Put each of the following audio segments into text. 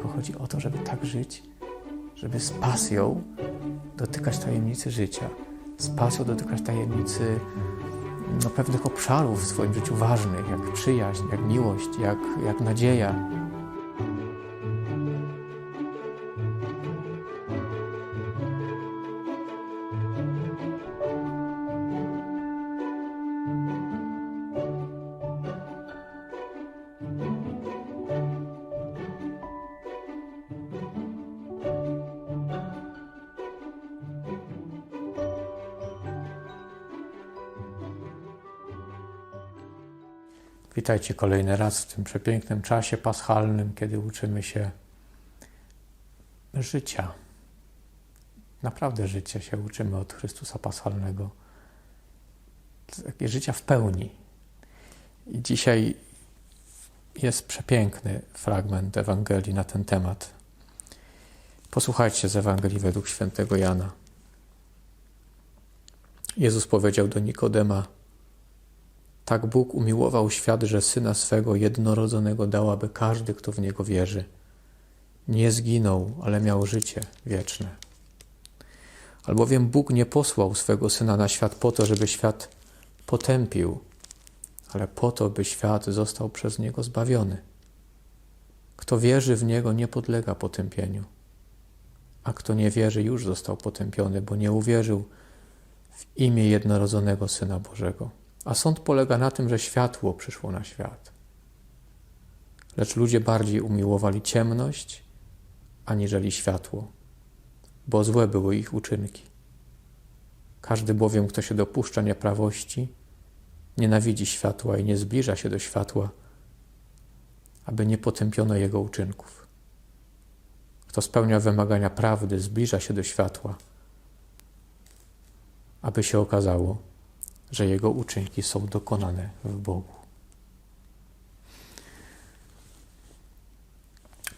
tylko chodzi o to, żeby tak żyć, żeby z pasją dotykać tajemnicy życia, z pasją dotykać tajemnicy no, pewnych obszarów w swoim życiu ważnych, jak przyjaźń, jak miłość, jak, jak nadzieja. Witajcie kolejny raz w tym przepięknym czasie paschalnym, kiedy uczymy się życia. Naprawdę życia się uczymy od Chrystusa Paschalnego. Takie życia w pełni. I dzisiaj jest przepiękny fragment Ewangelii na ten temat. Posłuchajcie z Ewangelii według świętego Jana. Jezus powiedział do Nikodema: tak Bóg umiłował świat, że syna swego jednorodzonego dał, aby każdy, kto w niego wierzy, nie zginął, ale miał życie wieczne. Albowiem Bóg nie posłał swego syna na świat po to, żeby świat potępił, ale po to, by świat został przez niego zbawiony. Kto wierzy w niego, nie podlega potępieniu, a kto nie wierzy, już został potępiony, bo nie uwierzył w imię jednorodzonego syna Bożego. A sąd polega na tym, że światło przyszło na świat. Lecz ludzie bardziej umiłowali ciemność aniżeli światło, bo złe były ich uczynki. Każdy bowiem, kto się dopuszcza nieprawości, nienawidzi światła i nie zbliża się do światła, aby nie potępiono jego uczynków. Kto spełnia wymagania prawdy, zbliża się do światła, aby się okazało, że jego uczynki są dokonane w Bogu.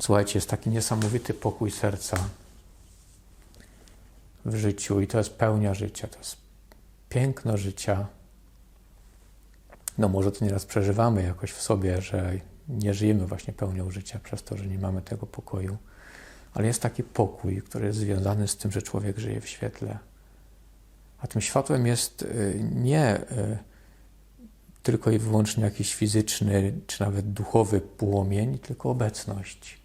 Słuchajcie, jest taki niesamowity pokój serca w życiu i to jest pełnia życia, to jest piękno życia. No może to nieraz przeżywamy jakoś w sobie, że nie żyjemy właśnie pełnią życia przez to, że nie mamy tego pokoju, ale jest taki pokój, który jest związany z tym, że człowiek żyje w świetle a tym światłem jest y, nie y, tylko i wyłącznie jakiś fizyczny czy nawet duchowy płomień, tylko obecność.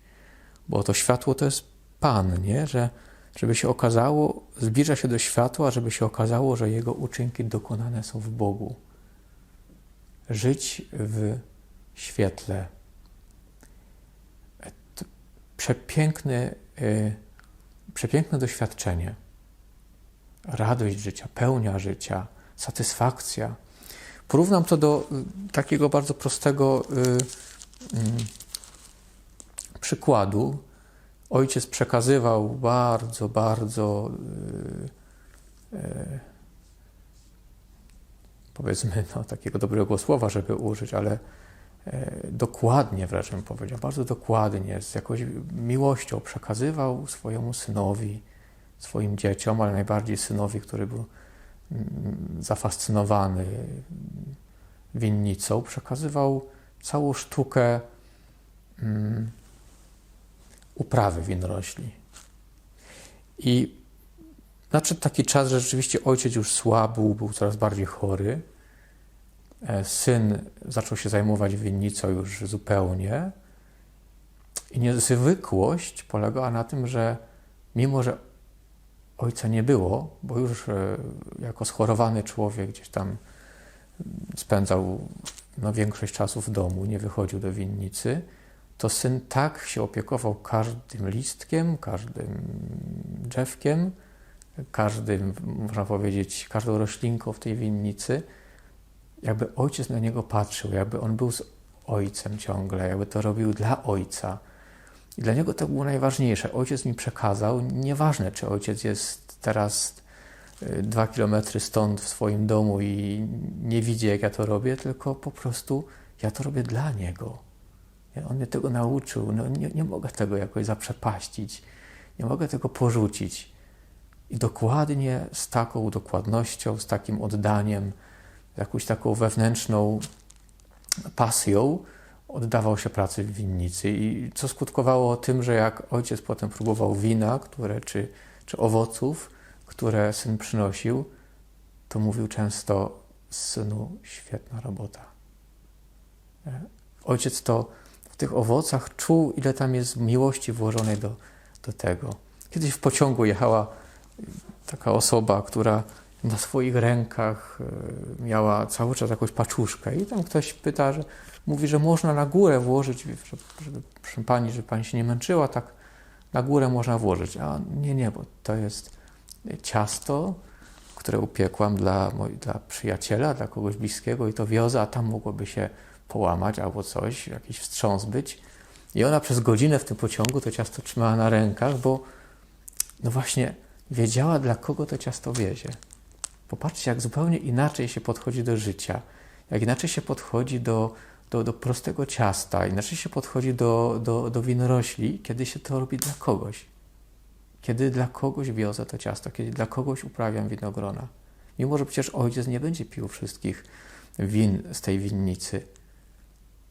Bo to światło to jest Pan, nie? Że żeby się okazało, zbliża się do światła, żeby się okazało, że jego uczynki dokonane są w Bogu. Żyć w świetle. To przepiękne, y, przepiękne doświadczenie radość życia, pełnia życia, satysfakcja. Porównam to do y, takiego bardzo prostego y, y, przykładu. Ojciec przekazywał bardzo, bardzo y, y, powiedzmy, no, takiego dobrego słowa, żeby użyć, ale y, dokładnie wręcz bym powiedział, bardzo dokładnie, z jakąś miłością przekazywał swojemu synowi swoim dzieciom, ale najbardziej synowi, który był mm, zafascynowany winnicą, przekazywał całą sztukę um, uprawy winorośli. I nadszedł taki czas, że rzeczywiście ojciec już słabł, był coraz bardziej chory. E, syn zaczął się zajmować winnicą już zupełnie. I niezwykłość polegała na tym, że mimo, że ojca nie było, bo już e, jako schorowany człowiek gdzieś tam spędzał no, większość czasu w domu, nie wychodził do winnicy, to syn tak się opiekował każdym listkiem, każdym drzewkiem, każdym, można powiedzieć, każdą roślinką w tej winnicy, jakby ojciec na niego patrzył, jakby on był z ojcem ciągle, jakby to robił dla ojca. I dla niego to było najważniejsze. Ojciec mi przekazał, nieważne czy ojciec jest teraz y, dwa kilometry stąd w swoim domu i nie widzi, jak ja to robię, tylko po prostu ja to robię dla niego. On mnie tego nauczył. No, nie, nie mogę tego jakoś zaprzepaścić. Nie mogę tego porzucić. I dokładnie z taką dokładnością, z takim oddaniem, jakąś taką wewnętrzną pasją, oddawał się pracy w winnicy i co skutkowało tym, że jak ojciec potem próbował wina, które, czy, czy owoców, które syn przynosił, to mówił często synu, świetna robota. E, ojciec to w tych owocach czuł, ile tam jest miłości włożonej do, do tego. Kiedyś w pociągu jechała taka osoba, która na swoich rękach e, miała cały czas jakąś paczuszkę i tam ktoś pyta, że mówi, że można na górę włożyć, żeby, żeby proszę pani, żeby pani się nie męczyła, tak na górę można włożyć. A nie, nie, bo to jest ciasto, które upiekłam dla, dla przyjaciela, dla kogoś bliskiego i to wiozę, a tam mogłoby się połamać albo coś, jakiś wstrząs być. I ona przez godzinę w tym pociągu to ciasto trzymała na rękach, bo no właśnie wiedziała, dla kogo to ciasto wiezie. Popatrzcie, jak zupełnie inaczej się podchodzi do życia, jak inaczej się podchodzi do, do, do prostego ciasta, inaczej się podchodzi do, do, do winorośli, kiedy się to robi dla kogoś. Kiedy dla kogoś wiozę to ciasto, kiedy dla kogoś uprawiam winogrona. Mimo, że przecież ojciec nie będzie pił wszystkich win z tej winnicy,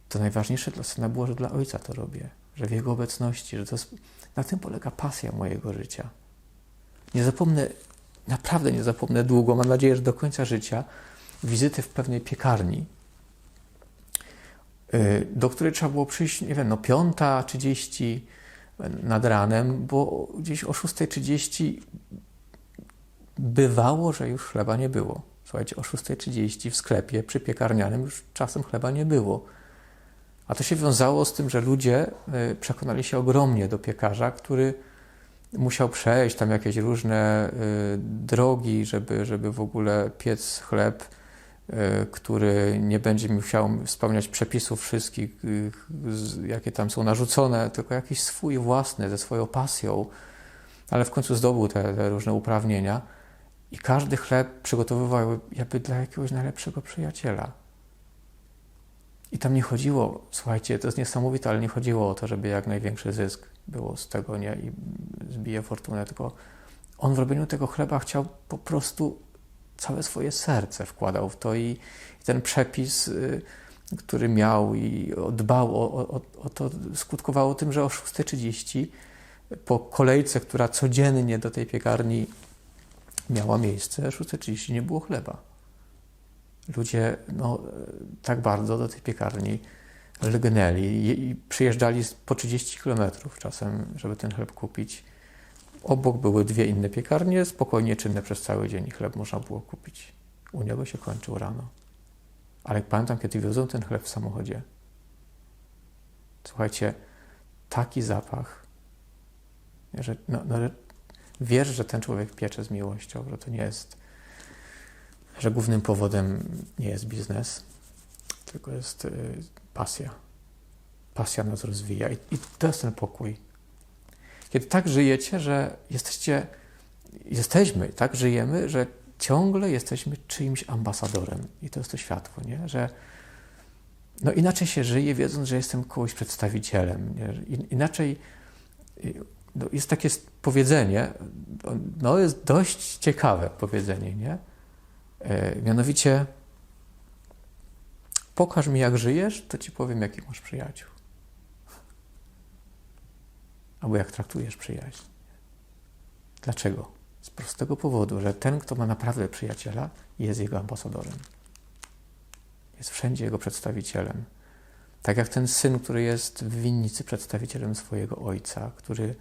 to najważniejsze dla syna było, że dla ojca to robię, że w jego obecności, że to jest, na tym polega pasja mojego życia. Nie zapomnę, naprawdę nie zapomnę długo, mam nadzieję, że do końca życia, wizyty w pewnej piekarni, y, do której trzeba było przyjść, nie wiem, no piąta, trzydzieści nad ranem, bo gdzieś o 6.30 bywało, że już chleba nie było. Słuchajcie, o 6.30 w sklepie przy piekarnianym już czasem chleba nie było. A to się wiązało z tym, że ludzie y, przekonali się ogromnie do piekarza, który musiał przejść tam jakieś różne y, drogi, żeby, żeby w ogóle piec chleb, y, który nie będzie musiał spełniać przepisów wszystkich, jakie tam są narzucone, tylko jakiś swój własny, ze swoją pasją, ale w końcu zdobył te, te różne uprawnienia i każdy chleb przygotowywał jakby dla jakiegoś najlepszego przyjaciela. I tam nie chodziło, słuchajcie, to jest niesamowite, ale nie chodziło o to, żeby jak największy zysk było z tego, nie, i zbije fortunę, tylko on w robieniu tego chleba chciał po prostu całe swoje serce wkładał w to i, i ten przepis, y, który miał i dbał o, o, o to, skutkowało tym, że o 6.30 po kolejce, która codziennie do tej piekarni miała miejsce, o 6.30 nie było chleba. Ludzie no, tak bardzo do tej piekarni lgnęli i przyjeżdżali po 30 kilometrów czasem, żeby ten chleb kupić. Obok były dwie inne piekarnie, spokojnie czynne przez cały dzień i chleb można było kupić. U niego się kończył rano. Ale pamiętam, kiedy wiozą ten chleb w samochodzie. Słuchajcie, taki zapach, że no, no, wiesz, że ten człowiek piecze z miłością, że to nie jest że głównym powodem nie jest biznes, tylko jest y, pasja. Pasja nas rozwija i, i to jest ten pokój. Kiedy tak żyjecie, że jesteście, jesteśmy, tak żyjemy, że ciągle jesteśmy czyimś ambasadorem i to jest to światło, nie? że no inaczej się żyje, wiedząc, że jestem kogoś przedstawicielem. Nie? Inaczej y, no jest takie powiedzenie, no jest dość ciekawe powiedzenie, nie? E, mianowicie, pokaż mi, jak żyjesz, to ci powiem, jakich masz przyjaciół. Albo jak traktujesz przyjaźń. Dlaczego? Z prostego powodu, że ten, kto ma naprawdę przyjaciela, jest jego ambasadorem. Jest wszędzie jego przedstawicielem. Tak jak ten syn, który jest w winnicy przedstawicielem swojego ojca, który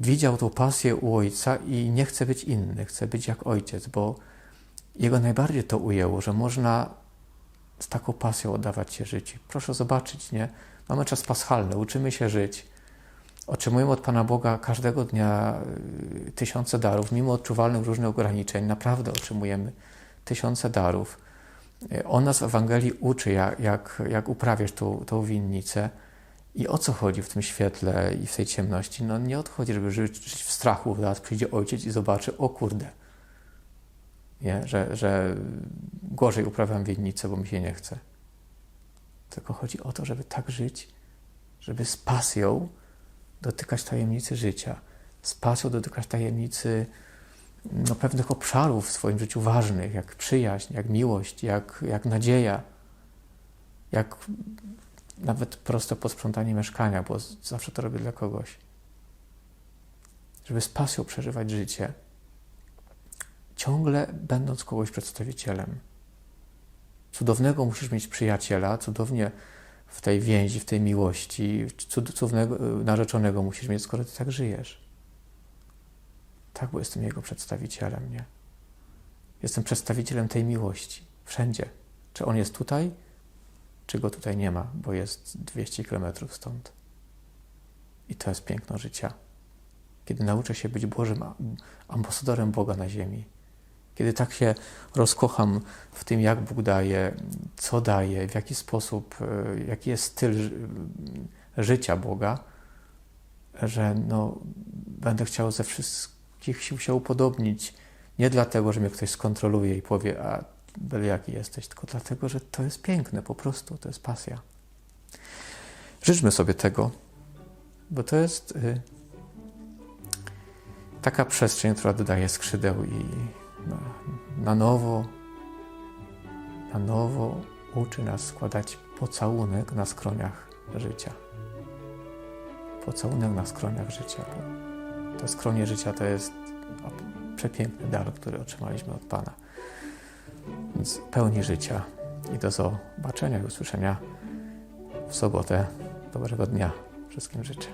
widział tą pasję u ojca i nie chce być inny, chce być jak ojciec, bo jego najbardziej to ujęło, że można z taką pasją oddawać się życiu. Proszę zobaczyć, nie? Mamy czas paschalny, uczymy się żyć. Otrzymujemy od Pana Boga każdego dnia y, tysiące darów, mimo odczuwalnych różnych ograniczeń. Naprawdę otrzymujemy tysiące darów. Y, on nas w Ewangelii uczy, jak, jak, jak uprawiać tą, tą winnicę. I o co chodzi w tym świetle i w tej ciemności? No nie odchodzi, żeby żyć w strachu. Zaraz przyjdzie ojciec i zobaczy, o kurde, nie? Że, że gorzej uprawiam winnicę, bo mi się nie chce. Tylko chodzi o to, żeby tak żyć, żeby z pasją dotykać tajemnicy życia, z pasją dotykać tajemnicy no, pewnych obszarów w swoim życiu ważnych, jak przyjaźń, jak miłość, jak, jak nadzieja. jak nawet proste posprzątanie mieszkania, bo zawsze to robię dla kogoś. Żeby z pasją przeżywać życie, ciągle będąc kogoś przedstawicielem. Cudownego musisz mieć przyjaciela, cudownie w tej więzi, w tej miłości, cud- cudownego narzeczonego musisz mieć, skoro ty tak żyjesz. Tak, bo jestem jego przedstawicielem, nie? Jestem przedstawicielem tej miłości. Wszędzie. Czy on jest tutaj, czy go tutaj nie ma, bo jest 200 kilometrów stąd. I to jest piękno życia. Kiedy nauczę się być Bożym ambasadorem Boga na ziemi. Kiedy tak się rozkocham w tym, jak Bóg daje, co daje, w jaki sposób, e, jaki jest styl ży- życia Boga, że no, będę chciał ze wszystkich sił się upodobnić. Nie dlatego, że mnie ktoś skontroluje i powie, a byle jaki jesteś, tylko dlatego, że to jest piękne po prostu, to jest pasja. Życzmy sobie tego, bo to jest y, taka przestrzeń, która dodaje skrzydeł i na, na nowo, na nowo uczy nas składać pocałunek na skroniach życia. Pocałunek na skroniach życia, bo to skronie życia to jest przepiękny dar, który otrzymaliśmy od Pana. Więc pełni życia i do zobaczenia i usłyszenia w sobotę. Dobrego dnia wszystkim życzę.